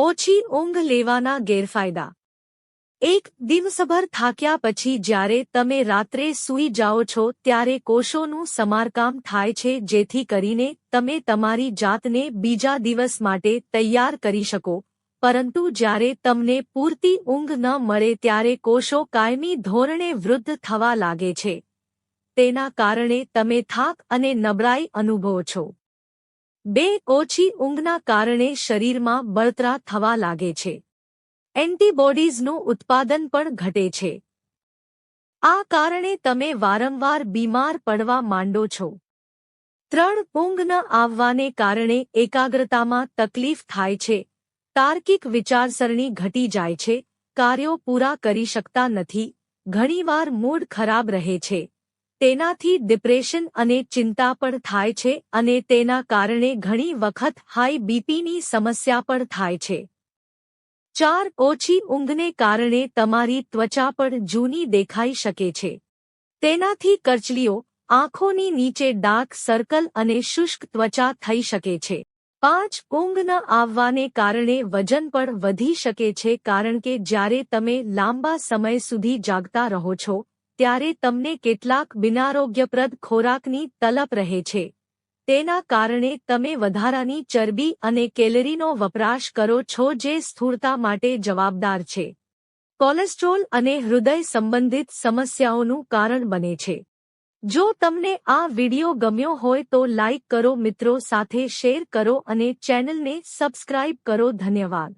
ઓછી ઊંઘ લેવાના ગેરફાયદા. એક દિવસભર થાક્યા પછી જ્યારે તમે રાત્રે સૂઈ જાઓ છો ત્યારે કોષોનું સમારકામ થાય છે જેથી કરીને તમે તમારી જાતને બીજા દિવસ માટે તૈયાર કરી શકો. પરંતુ જ્યારે તમને પૂરતી ઊંઘ ન મળે ત્યારે કોષો કાયમી ધોરણે વૃદ્ધ થવા લાગે છે. તેના કારણે તમે થાક અને નબળાઈ અનુભવો છો. બે ઓછી ઊંઘના કારણે શરીરમાં બળતરા થવા લાગે છે. એન્ટીબોડીઝનું ઉત્પાદન પણ ઘટે છે. આ કારણે તમે વારંવાર બીમાર પડવા માંડો છો. ત્રણ ઊંઘ ન આવવાને કારણે એકાગ્રતામાં તકલીફ થાય છે. તાર્કિક વિચારસરણી ઘટી જાય છે. કાર્યો પૂરા કરી શકતા નથી. ઘણીવાર મૂડ ખરાબ રહે છે. તેનાથી ડિપ્રેશન અને ચિંતા પણ થાય છે અને તેના કારણે ઘણી વખત હાઈ બીપીની સમસ્યા પણ થાય છે. ચાર ઓછી ઊંઘને કારણે તમારી ત્વચા પણ જૂની દેખાઈ શકે છે. તેનાથી કરચલીઓ, આંખોની નીચે ડાર્ક સર્કલ અને શુષ્ક ત્વચા થઈ શકે છે. પાંચ ઊંઘ ન આવવાને કારણે વજન પણ વધી શકે છે કારણ કે જ્યારે તમે લાંબા સમય સુધી જાગતા રહો છો ત્યારે તમને કેટલાક બિનારોગ્યપ્રદ ખોરાકની તલપ રહે છે. તેના કારણે તમે વધારાની ચરબી અને કેલરીનો વપરાશ કરો છો જે સ્થૂળતા માટે જવાબદાર છે. કોલેસ્ટ્રોલ અને હૃદય સંબંધિત સમસ્યાઓનું કારણ બને છે. જો તમને આ વિડિયો ગમ્યો હોય તો લાઇક કરો મિત્રો સાથે શેર કરો અને ચેનલને સબસ્ક્રાઇબ કરો ધન્યવાદ.